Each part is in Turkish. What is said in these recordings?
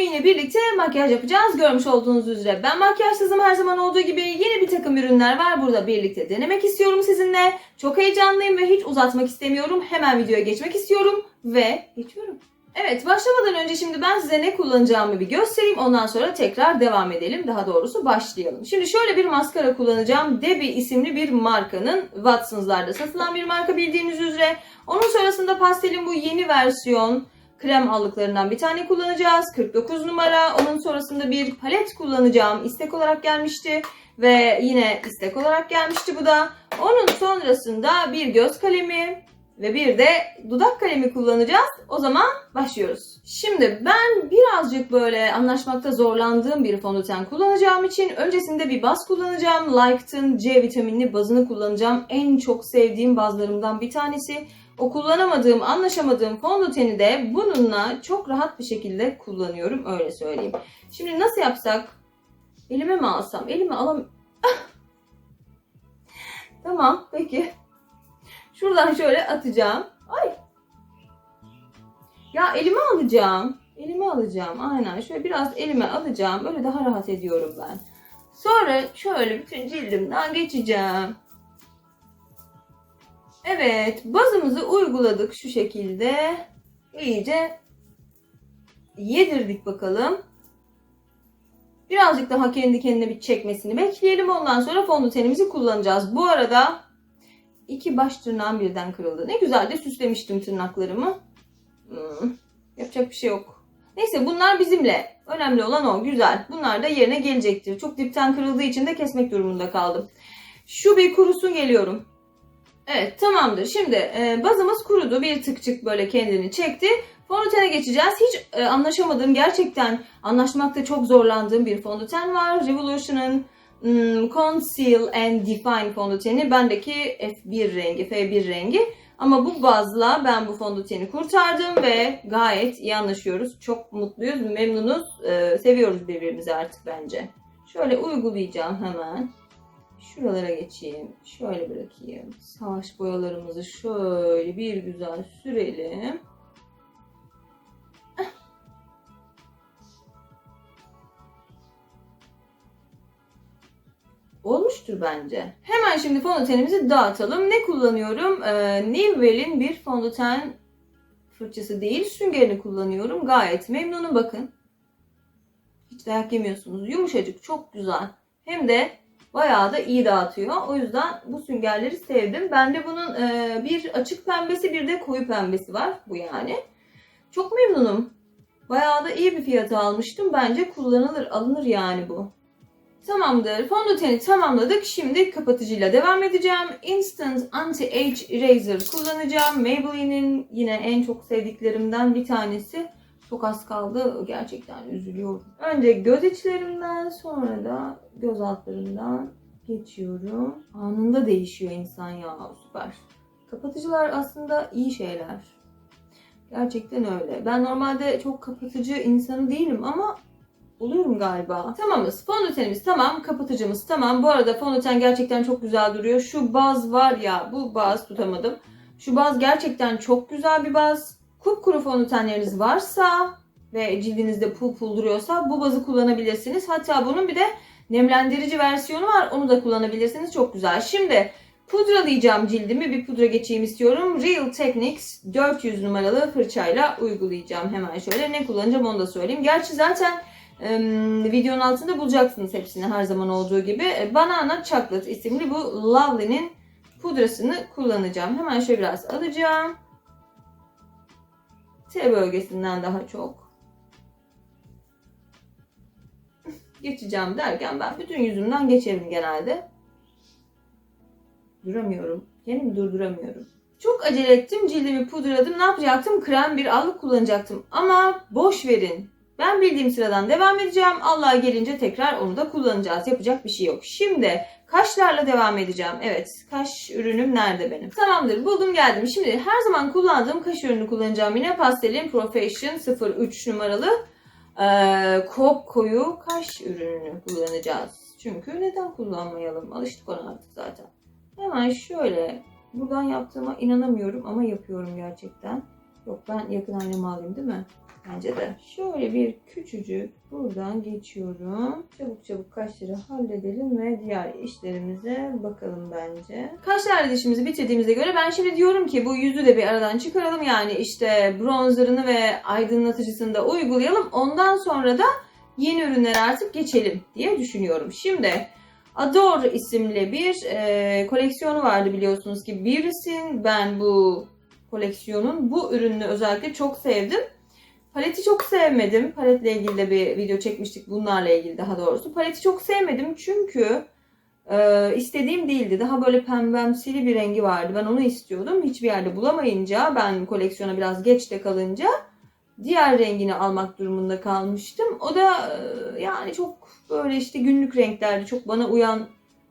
bugün yine birlikte makyaj yapacağız. Görmüş olduğunuz üzere ben makyajsızım her zaman olduğu gibi yeni bir takım ürünler var. Burada birlikte denemek istiyorum sizinle. Çok heyecanlıyım ve hiç uzatmak istemiyorum. Hemen videoya geçmek istiyorum ve geçiyorum. Evet başlamadan önce şimdi ben size ne kullanacağımı bir göstereyim. Ondan sonra tekrar devam edelim. Daha doğrusu başlayalım. Şimdi şöyle bir maskara kullanacağım. Debbie isimli bir markanın Watsons'larda satılan bir marka bildiğiniz üzere. Onun sonrasında pastelin bu yeni versiyon krem allıklarından bir tane kullanacağız. 49 numara. Onun sonrasında bir palet kullanacağım. İstek olarak gelmişti. Ve yine istek olarak gelmişti bu da. Onun sonrasında bir göz kalemi ve bir de dudak kalemi kullanacağız. O zaman başlıyoruz. Şimdi ben birazcık böyle anlaşmakta zorlandığım bir fondöten kullanacağım için öncesinde bir baz kullanacağım. Like'ın C vitaminli bazını kullanacağım. En çok sevdiğim bazlarımdan bir tanesi. O kullanamadığım, anlaşamadığım fondöteni de bununla çok rahat bir şekilde kullanıyorum. Öyle söyleyeyim. Şimdi nasıl yapsak? Elime mi alsam? Elime alam... tamam peki. Şuradan şöyle atacağım. Ay. Ya elime alacağım. Elime alacağım. Aynen. Şöyle biraz elime alacağım. Böyle daha rahat ediyorum ben. Sonra şöyle bütün cildimden geçeceğim. Evet, bazımızı uyguladık şu şekilde. İyice yedirdik bakalım. Birazcık daha kendi kendine bir çekmesini bekleyelim. Ondan sonra fondötenimizi kullanacağız. Bu arada iki baş tırnağım birden kırıldı. Ne güzel de süslemiştim tırnaklarımı. Hmm, yapacak bir şey yok. Neyse bunlar bizimle. Önemli olan o. Güzel. Bunlar da yerine gelecektir. Çok dipten kırıldığı için de kesmek durumunda kaldım. Şu bir kurusun geliyorum. Evet tamamdır. Şimdi e, bazımız kurudu. Bir tıkçık böyle kendini çekti. Fondötene geçeceğiz. Hiç e, anlaşamadığım, gerçekten anlaşmakta çok zorlandığım bir fondöten var. Revolution'ın hmm, Conceal and Define fondöteni. Bendeki F1 rengi, F1 rengi. Ama bu bazla ben bu fondöteni kurtardım ve gayet iyi anlaşıyoruz. Çok mutluyuz, memnunuz. E, seviyoruz birbirimizi artık bence. Şöyle uygulayacağım hemen. Şuralara geçeyim. Şöyle bırakayım. Savaş boyalarımızı şöyle bir güzel sürelim. Olmuştur bence. Hemen şimdi fondötenimizi dağıtalım. Ne kullanıyorum? Ee, Nivell'in bir fondöten fırçası değil, süngerini kullanıyorum. Gayet memnunum bakın. Hiç dayak yemiyorsunuz. Yumuşacık, çok güzel. Hem de bayağı da iyi dağıtıyor. O yüzden bu süngerleri sevdim. Bende bunun e, bir açık pembesi bir de koyu pembesi var. Bu yani. Çok memnunum. Bayağı da iyi bir fiyata almıştım. Bence kullanılır, alınır yani bu. Tamamdır. Fondöteni tamamladık. Şimdi kapatıcıyla devam edeceğim. Instant Anti-Age Eraser kullanacağım. Maybelline'in yine en çok sevdiklerimden bir tanesi. Çok az kaldı. Gerçekten üzülüyorum. Önce göz içlerimden sonra da göz altlarından geçiyorum. Anında değişiyor insan ya. Süper. Kapatıcılar aslında iyi şeyler. Gerçekten öyle. Ben normalde çok kapatıcı insanı değilim ama oluyorum galiba. Tamamız. Fondötenimiz tamam. Kapatıcımız tamam. Bu arada fondöten gerçekten çok güzel duruyor. Şu baz var ya. Bu baz tutamadım. Şu baz gerçekten çok güzel bir baz. Kupkuru fondötenleriniz varsa ve cildinizde pul pul duruyorsa bu bazı kullanabilirsiniz. Hatta bunun bir de nemlendirici versiyonu var. Onu da kullanabilirsiniz. Çok güzel. Şimdi pudralayacağım cildimi. Bir pudra geçeyim istiyorum. Real Techniques 400 numaralı fırçayla uygulayacağım. Hemen şöyle ne kullanacağım onu da söyleyeyim. Gerçi zaten videonun altında bulacaksınız hepsini her zaman olduğu gibi. Banana Chocolate isimli bu Lovely'nin pudrasını kullanacağım. Hemen şöyle biraz alacağım. T bölgesinden daha çok. Geçeceğim derken ben bütün yüzümden geçerim genelde. Duramıyorum. Kendimi durduramıyorum. Çok acele ettim. Cildimi pudraladım. Ne yapacaktım? Krem bir allık kullanacaktım. Ama boş verin. Ben bildiğim sıradan devam edeceğim. Allah gelince tekrar onu da kullanacağız. Yapacak bir şey yok. Şimdi kaşlarla devam edeceğim. Evet kaş ürünüm nerede benim? Tamamdır buldum geldim. Şimdi her zaman kullandığım kaş ürünü kullanacağım. Yine pastelin Profession 03 numaralı e, kop koyu kaş ürününü kullanacağız. Çünkü neden kullanmayalım? Alıştık ona artık zaten. Hemen şöyle buradan yaptığıma inanamıyorum ama yapıyorum gerçekten. Yok ben yakın aynamı alayım değil mi? Bence de. Şöyle bir küçücük buradan geçiyorum. Çabuk çabuk kaşları halledelim ve diğer işlerimize bakalım bence. Kaşlar dişimizi bitirdiğimize göre ben şimdi diyorum ki bu yüzü de bir aradan çıkaralım. Yani işte bronzerını ve aydınlatıcısını da uygulayalım. Ondan sonra da yeni ürünlere artık geçelim diye düşünüyorum. Şimdi Adore isimli bir e, koleksiyonu vardı biliyorsunuz ki Beavis'in ben bu koleksiyonun bu ürününü özellikle çok sevdim. Paleti çok sevmedim. Paletle ilgili de bir video çekmiştik bunlarla ilgili daha doğrusu. Paleti çok sevmedim çünkü e, istediğim değildi. Daha böyle pembemsili bir rengi vardı. Ben onu istiyordum. Hiçbir yerde bulamayınca ben koleksiyona biraz geç de kalınca diğer rengini almak durumunda kalmıştım. O da e, yani çok böyle işte günlük renklerdi. Çok bana uyan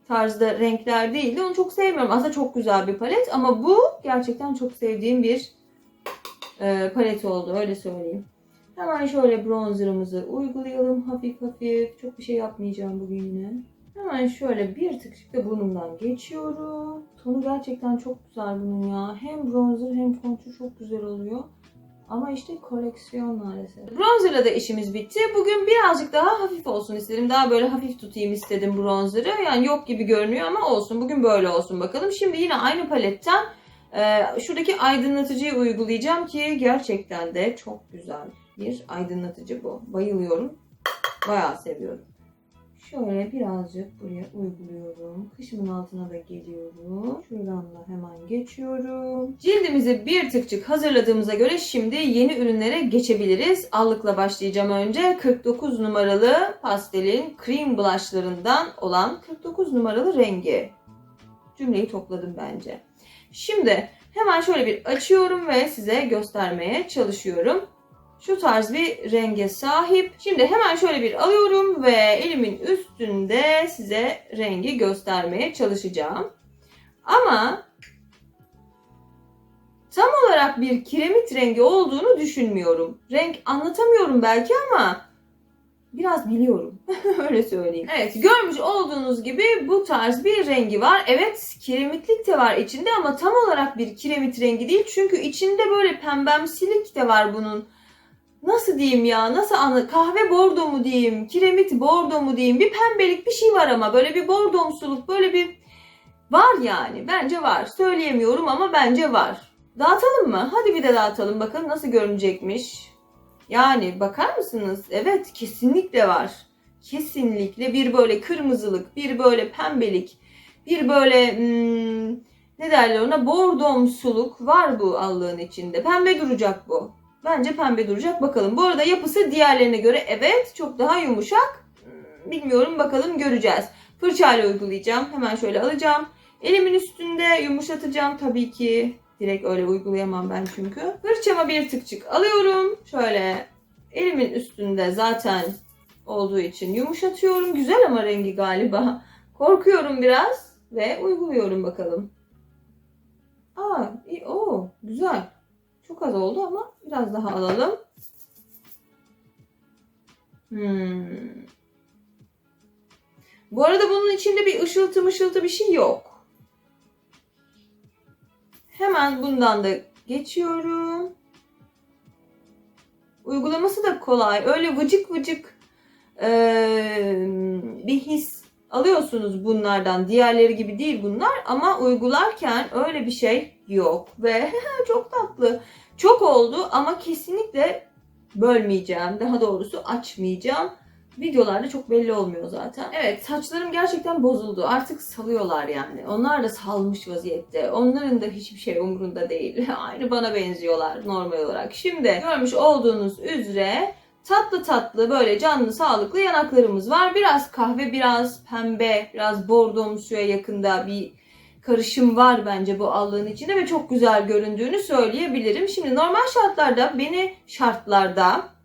tarzda renkler değildi. Onu çok sevmiyorum. Aslında çok güzel bir palet ama bu gerçekten çok sevdiğim bir e, palet oldu öyle söyleyeyim. Hemen şöyle bronzerımızı uygulayalım hafif hafif. Çok bir şey yapmayacağım bugün yine. Hemen şöyle bir tık da burnumdan geçiyorum. Tonu gerçekten çok güzel bunun ya. Hem bronzer hem kontür çok güzel oluyor. Ama işte koleksiyon maalesef. Bronzer'la da işimiz bitti. Bugün birazcık daha hafif olsun istedim. Daha böyle hafif tutayım istedim bronzer'ı. Yani yok gibi görünüyor ama olsun. Bugün böyle olsun bakalım. Şimdi yine aynı paletten şuradaki aydınlatıcıyı uygulayacağım ki gerçekten de çok güzel bir aydınlatıcı bu. Bayılıyorum. Bayağı seviyorum. Şöyle birazcık buraya uyguluyorum. Kışımın altına da geliyorum. Şuradan da hemen geçiyorum. Cildimizi bir tıkçık hazırladığımıza göre şimdi yeni ürünlere geçebiliriz. Allıkla başlayacağım önce. 49 numaralı pastelin cream blushlarından olan 49 numaralı rengi. Cümleyi topladım bence. Şimdi hemen şöyle bir açıyorum ve size göstermeye çalışıyorum şu tarz bir renge sahip. Şimdi hemen şöyle bir alıyorum ve elimin üstünde size rengi göstermeye çalışacağım. Ama tam olarak bir kiremit rengi olduğunu düşünmüyorum. Renk anlatamıyorum belki ama biraz biliyorum. Öyle söyleyeyim. Evet görmüş olduğunuz gibi bu tarz bir rengi var. Evet kiremitlik de var içinde ama tam olarak bir kiremit rengi değil. Çünkü içinde böyle pembemsilik de var bunun nasıl diyeyim ya nasıl anı kahve bordo mu diyeyim kiremit bordo mu diyeyim bir pembelik bir şey var ama böyle bir bordomsuluk böyle bir var yani bence var söyleyemiyorum ama bence var. Dağıtalım mı? Hadi bir de dağıtalım bakalım nasıl görünecekmiş. Yani bakar mısınız? Evet kesinlikle var. Kesinlikle bir böyle kırmızılık, bir böyle pembelik, bir böyle hmm, ne derler ona bordomsuluk var bu allığın içinde. Pembe duracak bu. Bence pembe duracak. Bakalım. Bu arada yapısı diğerlerine göre evet çok daha yumuşak. Hmm, Bilmiyorum bakalım göreceğiz. Fırçayla uygulayacağım. Hemen şöyle alacağım. Elimin üstünde yumuşatacağım tabii ki. Direkt öyle uygulayamam ben çünkü. Fırçama bir tıkçık alıyorum. Şöyle elimin üstünde zaten olduğu için yumuşatıyorum. Güzel ama rengi galiba. Korkuyorum biraz ve uyguluyorum bakalım. Aa, iyi, o güzel. Çok az oldu ama biraz daha alalım. Hmm. Bu arada bunun içinde bir ışıltı mışıltı bir şey yok. Hemen bundan da geçiyorum. Uygulaması da kolay. Öyle vıcık vıcık ee, bir his alıyorsunuz bunlardan. Diğerleri gibi değil bunlar ama uygularken öyle bir şey yok ve çok tatlı. Çok oldu ama kesinlikle bölmeyeceğim. Daha doğrusu açmayacağım. Videolarda çok belli olmuyor zaten. Evet saçlarım gerçekten bozuldu. Artık salıyorlar yani. Onlar da salmış vaziyette. Onların da hiçbir şey umurunda değil. Aynı bana benziyorlar normal olarak. Şimdi görmüş olduğunuz üzere tatlı tatlı böyle canlı sağlıklı yanaklarımız var. Biraz kahve, biraz pembe, biraz bordomsuya yakında bir karışım var bence bu allığın içinde ve çok güzel göründüğünü söyleyebilirim. Şimdi normal şartlarda beni şartlarda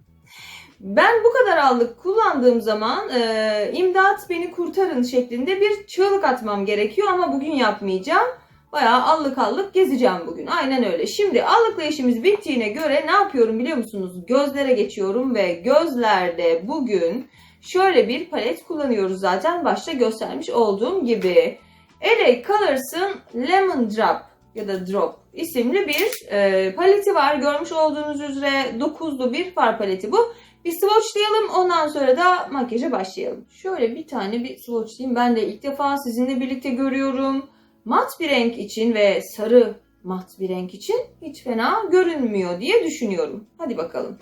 ben bu kadar allık kullandığım zaman e, imdat beni kurtarın şeklinde bir çığlık atmam gerekiyor ama bugün yapmayacağım. Bayağı allık allık gezeceğim bugün. Aynen öyle. Şimdi allıkla işimiz bittiğine göre ne yapıyorum biliyor musunuz? Gözlere geçiyorum ve gözlerde bugün şöyle bir palet kullanıyoruz zaten başta göstermiş olduğum gibi. LA Colors'ın Lemon Drop ya da Drop isimli bir e, paleti var. Görmüş olduğunuz üzere 9'lu bir far paleti bu. Bir swatchlayalım ondan sonra da makyaja başlayalım. Şöyle bir tane bir swatchlayayım. Ben de ilk defa sizinle birlikte görüyorum. Mat bir renk için ve sarı mat bir renk için hiç fena görünmüyor diye düşünüyorum. Hadi bakalım.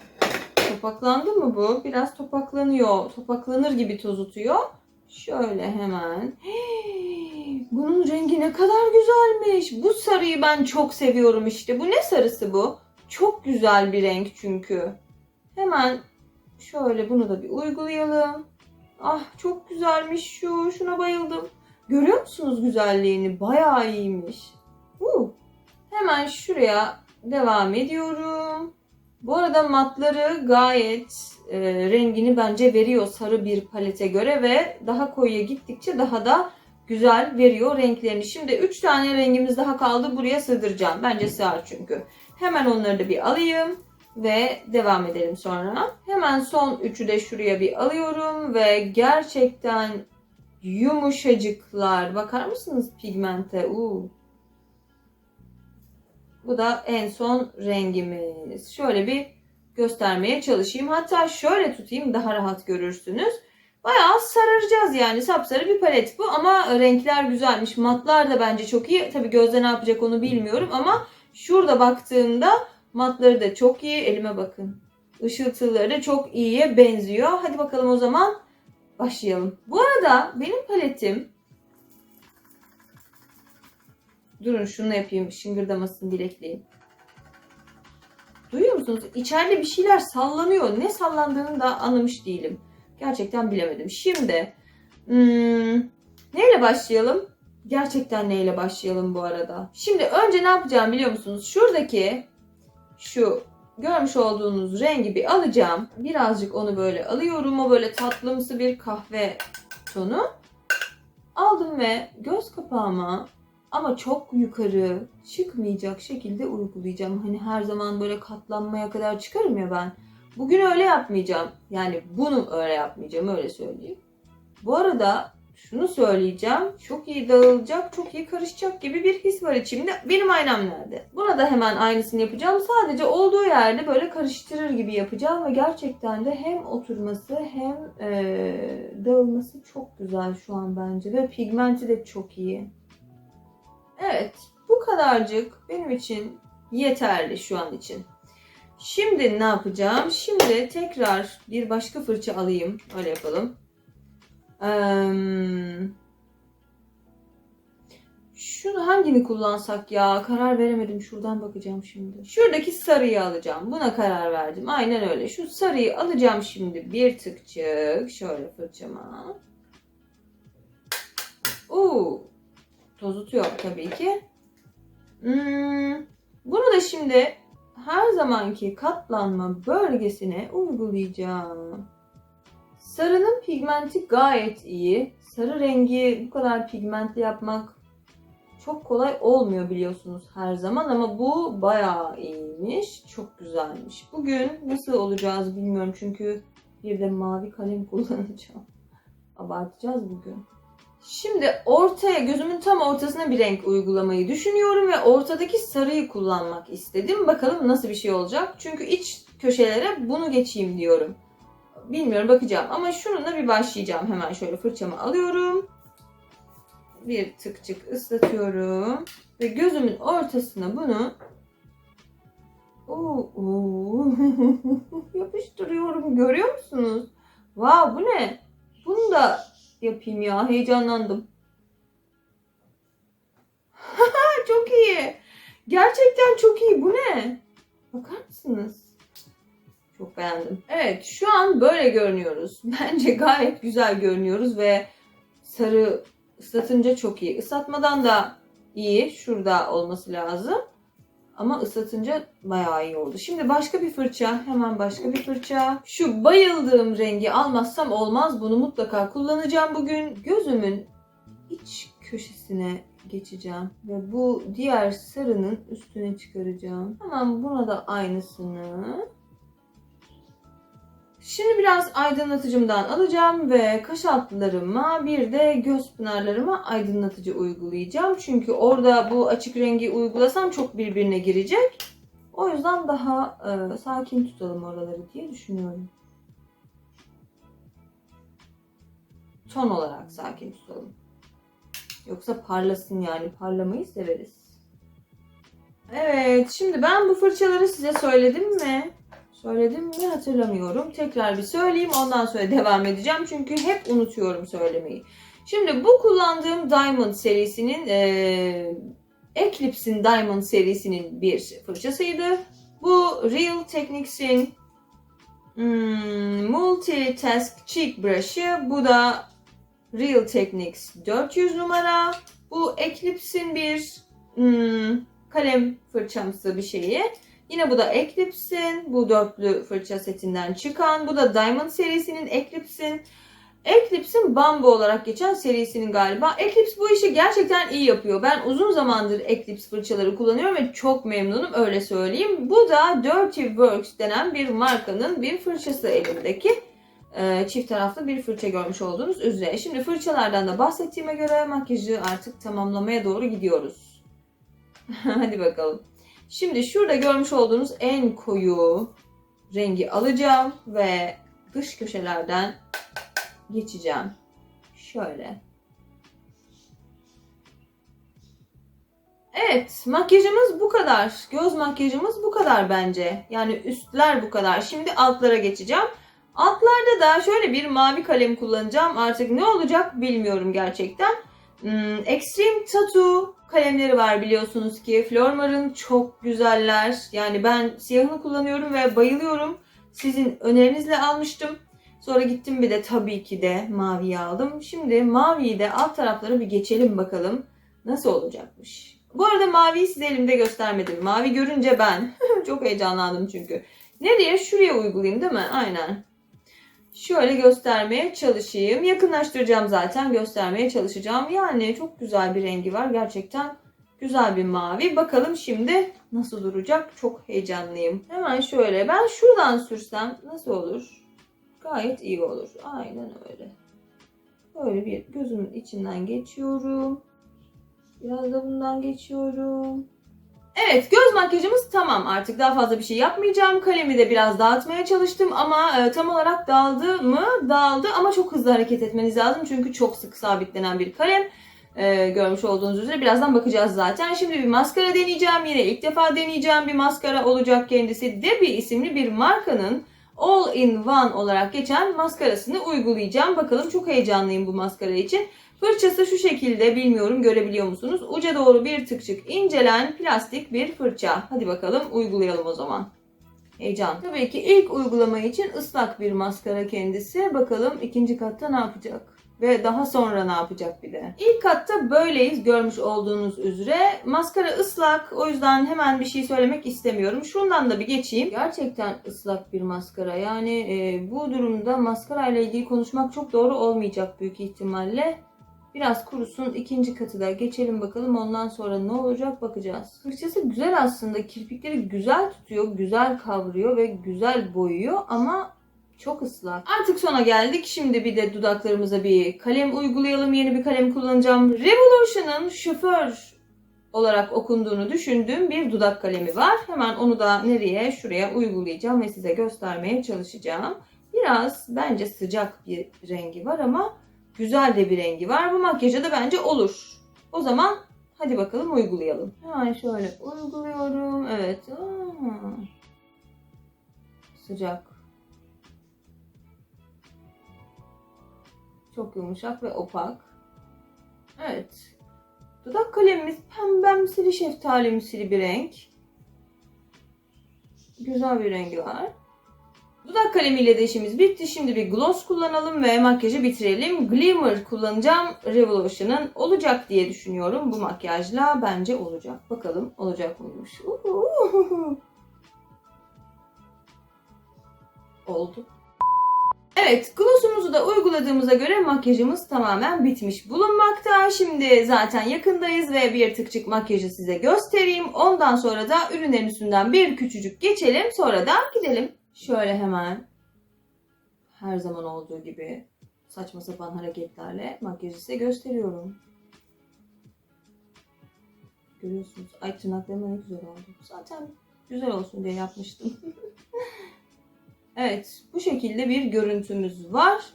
Topaklandı mı bu? Biraz topaklanıyor. Topaklanır gibi tozutuyor. Şöyle hemen. Bunun rengi ne kadar güzelmiş. Bu sarıyı ben çok seviyorum işte. Bu ne sarısı bu? Çok güzel bir renk çünkü. Hemen şöyle bunu da bir uygulayalım. Ah çok güzelmiş şu. Şuna bayıldım. Görüyor musunuz güzelliğini? Bayağı iyiymiş. Uh. Hemen şuraya devam ediyorum. Bu arada matları gayet e, rengini bence veriyor sarı bir palete göre ve daha koyuya gittikçe daha da güzel veriyor renklerini. Şimdi 3 tane rengimiz daha kaldı. Buraya sığdıracağım. Bence sığar çünkü. Hemen onları da bir alayım ve devam edelim sonra. Hemen son üçü de şuraya bir alıyorum ve gerçekten yumuşacıklar. Bakar mısınız pigmente? Uuu. Bu da en son rengimiz. Şöyle bir göstermeye çalışayım. Hatta şöyle tutayım daha rahat görürsünüz. Bayağı sararacağız yani. Sapsarı bir palet bu ama renkler güzelmiş. Matlar da bence çok iyi. Tabi gözde ne yapacak onu bilmiyorum ama şurada baktığımda matları da çok iyi. Elime bakın. Işıltıları çok iyiye benziyor. Hadi bakalım o zaman başlayalım. Bu arada benim paletim Durun şunu yapayım şıngırdamasın bilekliğim. Duyuyor musunuz? İçeride bir şeyler sallanıyor. Ne sallandığını da anlamış değilim. Gerçekten bilemedim. Şimdi hmm, neyle başlayalım? Gerçekten neyle başlayalım bu arada? Şimdi önce ne yapacağım biliyor musunuz? Şuradaki şu görmüş olduğunuz rengi bir alacağım. Birazcık onu böyle alıyorum. O böyle tatlımsı bir kahve tonu. Aldım ve göz kapağıma ama çok yukarı çıkmayacak şekilde uygulayacağım. Hani her zaman böyle katlanmaya kadar çıkarım ya ben. Bugün öyle yapmayacağım. Yani bunu öyle yapmayacağım öyle söyleyeyim. Bu arada şunu söyleyeceğim. Çok iyi dağılacak, çok iyi karışacak gibi bir his var içimde. Benim aynam nerede? Buna da hemen aynısını yapacağım. Sadece olduğu yerde böyle karıştırır gibi yapacağım. Ve gerçekten de hem oturması hem ee, dağılması çok güzel şu an bence. Ve pigmenti de çok iyi. Evet, bu kadarcık benim için yeterli şu an için. Şimdi ne yapacağım? Şimdi tekrar bir başka fırça alayım. Öyle yapalım. Şunu hangini kullansak ya? Karar veremedim. Şuradan bakacağım şimdi. Şuradaki sarıyı alacağım. Buna karar verdim. Aynen öyle. Şu sarıyı alacağım şimdi bir tıkçık. Şöyle fırçama. Oo, tozutuyor tabii ki. Hmm, bunu da şimdi her zamanki katlanma bölgesine uygulayacağım. Sarının pigmenti gayet iyi. Sarı rengi bu kadar pigmentli yapmak çok kolay olmuyor biliyorsunuz her zaman ama bu bayağı iyiymiş. Çok güzelmiş. Bugün nasıl olacağız bilmiyorum çünkü bir de mavi kalem kullanacağım. Abartacağız bugün. Şimdi ortaya, gözümün tam ortasına bir renk uygulamayı düşünüyorum ve ortadaki sarıyı kullanmak istedim. Bakalım nasıl bir şey olacak. Çünkü iç köşelere bunu geçeyim diyorum. Bilmiyorum bakacağım ama şununla bir başlayacağım. Hemen şöyle fırçamı alıyorum. Bir tıkçık ıslatıyorum. Ve gözümün ortasına bunu Oo, oo. yapıştırıyorum. Görüyor musunuz? Wow bu ne? Bunu da yapayım ya. Heyecanlandım. çok iyi. Gerçekten çok iyi. Bu ne? Bakar mısınız? Çok beğendim. Evet şu an böyle görünüyoruz. Bence gayet güzel görünüyoruz ve sarı ıslatınca çok iyi. Islatmadan da iyi. Şurada olması lazım. Ama ıslatınca bayağı iyi oldu. Şimdi başka bir fırça. Hemen başka bir fırça. Şu bayıldığım rengi almazsam olmaz. Bunu mutlaka kullanacağım bugün. Gözümün iç köşesine geçeceğim. Ve bu diğer sarının üstüne çıkaracağım. Hemen buna da aynısını Şimdi biraz aydınlatıcımdan alacağım ve kaş altlarıma bir de göz pınarlarıma aydınlatıcı uygulayacağım. Çünkü orada bu açık rengi uygulasam çok birbirine girecek. O yüzden daha e, sakin tutalım oraları diye düşünüyorum. Ton olarak sakin tutalım. Yoksa parlasın yani parlamayı severiz. Evet şimdi ben bu fırçaları size söyledim mi? Söyledim mi hatırlamıyorum. Tekrar bir söyleyeyim ondan sonra devam edeceğim. Çünkü hep unutuyorum söylemeyi. Şimdi bu kullandığım Diamond serisinin e, Eclipse'in Diamond serisinin bir fırçasıydı. Bu Real Techniques'in hmm, Multitask Cheek Brush'ı. Bu da Real Techniques 400 numara. Bu Eclipse'in bir hmm, kalem fırçamsı bir şeyi. Yine bu da Eclipse'in bu dörtlü fırça setinden çıkan. Bu da Diamond serisinin Eclipse'in. Eclipse'in Bambu olarak geçen serisinin galiba. Eclipse bu işi gerçekten iyi yapıyor. Ben uzun zamandır Eclipse fırçaları kullanıyorum ve çok memnunum öyle söyleyeyim. Bu da Dirty Works denen bir markanın bir fırçası elimdeki. Ee, çift taraflı bir fırça görmüş olduğunuz üzere. Şimdi fırçalardan da bahsettiğime göre makyajı artık tamamlamaya doğru gidiyoruz. Hadi bakalım. Şimdi şurada görmüş olduğunuz en koyu rengi alacağım ve dış köşelerden geçeceğim. Şöyle. Evet, makyajımız bu kadar. Göz makyajımız bu kadar bence. Yani üstler bu kadar. Şimdi altlara geçeceğim. Altlarda da şöyle bir mavi kalem kullanacağım. Artık ne olacak bilmiyorum gerçekten. Hmm, Extreme Tattoo kalemleri var biliyorsunuz ki. Flormar'ın çok güzeller. Yani ben siyahını kullanıyorum ve bayılıyorum. Sizin önerinizle almıştım. Sonra gittim bir de tabii ki de maviyi aldım. Şimdi maviyi de alt taraflara bir geçelim bakalım. Nasıl olacakmış. Bu arada maviyi size elimde göstermedim. Mavi görünce ben çok heyecanlandım çünkü. Nereye? Şuraya uygulayayım değil mi? Aynen. Şöyle göstermeye çalışayım. Yakınlaştıracağım zaten. Göstermeye çalışacağım. Yani çok güzel bir rengi var. Gerçekten güzel bir mavi. Bakalım şimdi nasıl duracak. Çok heyecanlıyım. Hemen şöyle. Ben şuradan sürsem nasıl olur? Gayet iyi olur. Aynen öyle. Böyle bir gözümün içinden geçiyorum. Biraz da bundan geçiyorum. Evet göz makyajımız tamam artık daha fazla bir şey yapmayacağım. Kalemi de biraz dağıtmaya çalıştım ama e, tam olarak dağıldı mı? Dağıldı ama çok hızlı hareket etmeniz lazım. Çünkü çok sık sabitlenen bir kalem. E, görmüş olduğunuz üzere birazdan bakacağız zaten. Şimdi bir maskara deneyeceğim. Yine ilk defa deneyeceğim bir maskara olacak kendisi. Debi isimli bir markanın All in One olarak geçen maskarasını uygulayacağım. Bakalım çok heyecanlıyım bu maskara için. Fırçası şu şekilde bilmiyorum görebiliyor musunuz? Uca doğru bir tıkçık incelen plastik bir fırça. Hadi bakalım uygulayalım o zaman. Heyecan. Tabii ki ilk uygulama için ıslak bir maskara kendisi. Bakalım ikinci katta ne yapacak? Ve daha sonra ne yapacak bir de? İlk katta böyleyiz görmüş olduğunuz üzere. Maskara ıslak o yüzden hemen bir şey söylemek istemiyorum. Şundan da bir geçeyim. Gerçekten ıslak bir maskara. Yani e, bu durumda maskara ile ilgili konuşmak çok doğru olmayacak büyük ihtimalle. Biraz kurusun. ikinci katı da geçelim bakalım. Ondan sonra ne olacak bakacağız. Fırçası güzel aslında. Kirpikleri güzel tutuyor. Güzel kavruyor ve güzel boyuyor ama çok ıslak. Artık sona geldik. Şimdi bir de dudaklarımıza bir kalem uygulayalım. Yeni bir kalem kullanacağım. Revolution'ın şoför olarak okunduğunu düşündüğüm bir dudak kalemi var. Hemen onu da nereye? Şuraya uygulayacağım ve size göstermeye çalışacağım. Biraz bence sıcak bir rengi var ama güzel de bir rengi var. Bu makyaja da bence olur. O zaman hadi bakalım uygulayalım. Hemen şöyle uyguluyorum. Evet. Sıcak. Çok yumuşak ve opak. Evet. Dudak kalemimiz pembemsili şeftalimsili bir renk. Güzel bir rengi var. Dudak kalemiyle de işimiz bitti. Şimdi bir gloss kullanalım ve makyajı bitirelim. Glimmer kullanacağım. Revolution'ın olacak diye düşünüyorum bu makyajla. Bence olacak. Bakalım olacak mıymış. Uhuhu. Oldu. Evet, glossumuzu da uyguladığımıza göre makyajımız tamamen bitmiş bulunmakta. Şimdi zaten yakındayız ve bir tıkçık makyajı size göstereyim. Ondan sonra da ürünlerin üstünden bir küçücük geçelim. Sonra da gidelim. Şöyle hemen her zaman olduğu gibi saçma sapan hareketlerle makyajı size gösteriyorum. Görüyorsunuz. Ay tırnaklarım ne güzel oldu. Zaten güzel olsun diye yapmıştım. evet. Bu şekilde bir görüntümüz var.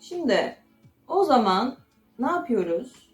Şimdi o zaman ne yapıyoruz?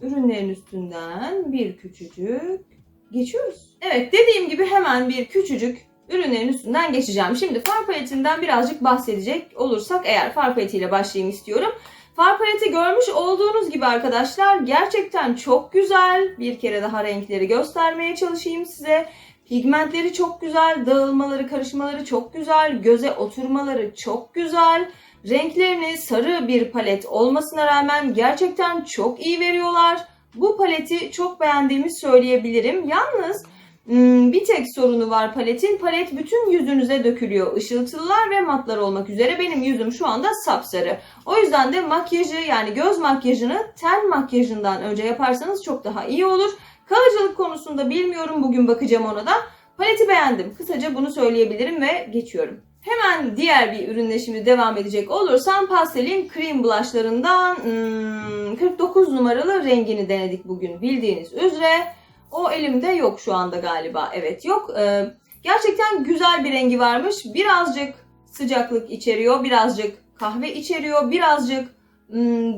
Ürünlerin üstünden bir küçücük geçiyoruz. Evet dediğim gibi hemen bir küçücük ürünlerin üstünden geçeceğim. Şimdi far paletinden birazcık bahsedecek olursak eğer far paletiyle başlayayım istiyorum. Far paleti görmüş olduğunuz gibi arkadaşlar gerçekten çok güzel. Bir kere daha renkleri göstermeye çalışayım size. Pigmentleri çok güzel, dağılmaları, karışmaları çok güzel, göze oturmaları çok güzel. Renklerini sarı bir palet olmasına rağmen gerçekten çok iyi veriyorlar. Bu paleti çok beğendiğimi söyleyebilirim. Yalnız hmm, bir tek sorunu var paletin. Palet bütün yüzünüze dökülüyor. Işıltılılar ve matlar olmak üzere. Benim yüzüm şu anda sapsarı. O yüzden de makyajı yani göz makyajını ten makyajından önce yaparsanız çok daha iyi olur. Kalıcılık konusunda bilmiyorum. Bugün bakacağım ona da. Paleti beğendim. Kısaca bunu söyleyebilirim ve geçiyorum. Hemen diğer bir ürünle şimdi devam edecek olursam Pastel'in Cream Blush'larından hmm, 49 numaralı rengini denedik bugün bildiğiniz üzere. O elimde yok şu anda galiba. Evet yok. Ee, gerçekten güzel bir rengi varmış. Birazcık sıcaklık içeriyor. Birazcık kahve içeriyor. Birazcık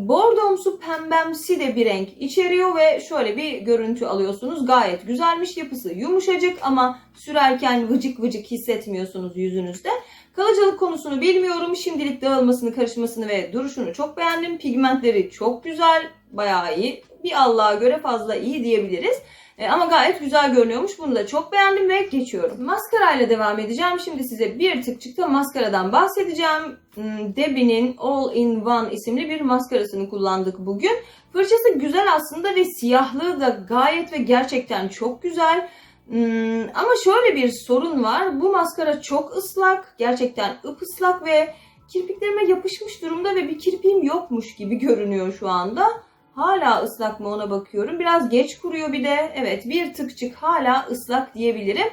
bordomsu pembemsi de bir renk içeriyor ve şöyle bir görüntü alıyorsunuz. Gayet güzelmiş. Yapısı yumuşacık ama sürerken vıcık vıcık hissetmiyorsunuz yüzünüzde. Kalıcılık konusunu bilmiyorum. Şimdilik dağılmasını, karışmasını ve duruşunu çok beğendim. Pigmentleri çok güzel. Bayağı iyi. Bir Allah'a göre fazla iyi diyebiliriz. E, ama gayet güzel görünüyormuş. Bunu da çok beğendim ve geçiyorum. Maskara ile devam edeceğim. Şimdi size bir tık çıktı maskaradan bahsedeceğim. Hmm, Debbie'nin All in One isimli bir maskarasını kullandık bugün. Fırçası güzel aslında ve siyahlığı da gayet ve gerçekten çok güzel. Hmm, ama şöyle bir sorun var. Bu maskara çok ıslak. Gerçekten ıslak ve kirpiklerime yapışmış durumda ve bir kirpiğim yokmuş gibi görünüyor şu anda. Hala ıslak mı ona bakıyorum. Biraz geç kuruyor bir de. Evet bir tıkçık hala ıslak diyebilirim.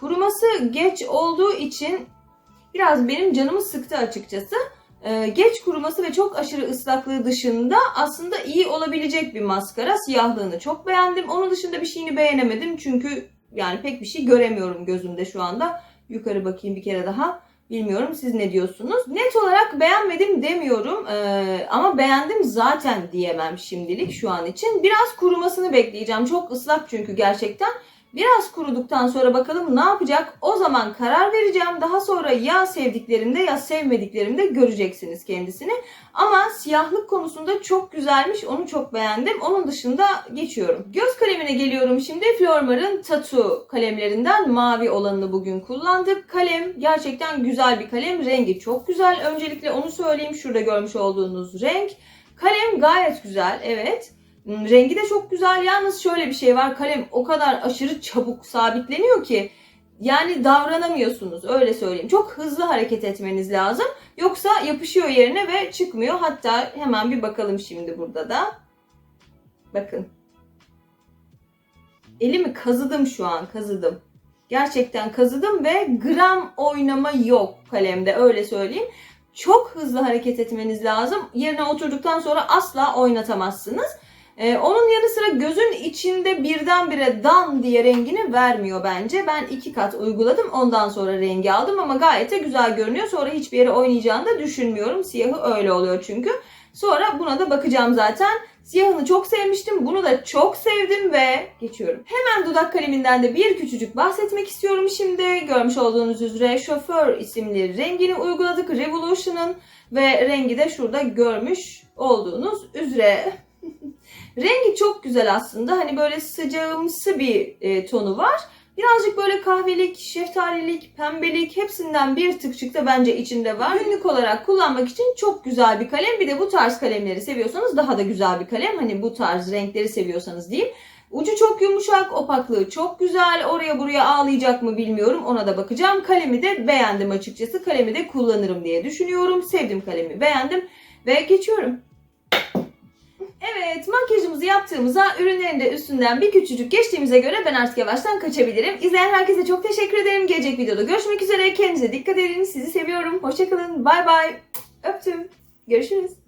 Kuruması geç olduğu için biraz benim canımı sıktı açıkçası. Ee, geç kuruması ve çok aşırı ıslaklığı dışında aslında iyi olabilecek bir maskara. Siyahlığını çok beğendim. Onun dışında bir şeyini beğenemedim. Çünkü yani pek bir şey göremiyorum gözümde şu anda. Yukarı bakayım bir kere daha. Bilmiyorum siz ne diyorsunuz? Net olarak beğenmedim demiyorum ee, ama beğendim zaten diyemem şimdilik şu an için. Biraz kurumasını bekleyeceğim. Çok ıslak çünkü gerçekten. Biraz kuruduktan sonra bakalım ne yapacak? O zaman karar vereceğim. Daha sonra ya sevdiklerimde ya sevmediklerimde göreceksiniz kendisini. Ama siyahlık konusunda çok güzelmiş. Onu çok beğendim. Onun dışında geçiyorum. Göz kalemine geliyorum şimdi. Flormar'ın Tattoo kalemlerinden mavi olanını bugün kullandık. Kalem gerçekten güzel bir kalem. Rengi çok güzel. Öncelikle onu söyleyeyim. Şurada görmüş olduğunuz renk. Kalem gayet güzel. Evet. Hmm, Rengi de çok güzel. Yalnız şöyle bir şey var. Kalem o kadar aşırı çabuk sabitleniyor ki yani davranamıyorsunuz öyle söyleyeyim. Çok hızlı hareket etmeniz lazım. Yoksa yapışıyor yerine ve çıkmıyor. Hatta hemen bir bakalım şimdi burada da. Bakın. Elimi kazıdım şu an kazıdım. Gerçekten kazıdım ve gram oynama yok kalemde öyle söyleyeyim. Çok hızlı hareket etmeniz lazım. Yerine oturduktan sonra asla oynatamazsınız. Ee, onun yanı sıra gözün içinde birdenbire dan diye rengini vermiyor bence. Ben iki kat uyguladım ondan sonra rengi aldım ama gayet de güzel görünüyor. Sonra hiçbir yere oynayacağını da düşünmüyorum. Siyahı öyle oluyor çünkü. Sonra buna da bakacağım zaten. Siyahını çok sevmiştim. Bunu da çok sevdim ve geçiyorum. Hemen dudak kaleminden de bir küçücük bahsetmek istiyorum şimdi. Görmüş olduğunuz üzere Şoför isimli rengini uyguladık. Revolution'ın ve rengi de şurada görmüş olduğunuz üzere. Rengi çok güzel aslında. Hani böyle sıcağımsı bir e, tonu var. Birazcık böyle kahvelik, şeftalilik, pembelik hepsinden bir tık çıktı bence içinde var. Günlük olarak kullanmak için çok güzel bir kalem. Bir de bu tarz kalemleri seviyorsanız daha da güzel bir kalem. Hani bu tarz renkleri seviyorsanız diyeyim. Ucu çok yumuşak, opaklığı çok güzel. Oraya buraya ağlayacak mı bilmiyorum. Ona da bakacağım. Kalemi de beğendim açıkçası. Kalemi de kullanırım diye düşünüyorum. Sevdim kalemi, beğendim ve geçiyorum. Evet makyajımızı yaptığımızda ürünlerin de üstünden bir küçücük geçtiğimize göre ben artık yavaştan kaçabilirim. İzleyen herkese çok teşekkür ederim. Gelecek videoda görüşmek üzere. Kendinize dikkat edin. Sizi seviyorum. Hoşçakalın. Bay bay. Öptüm. Görüşürüz.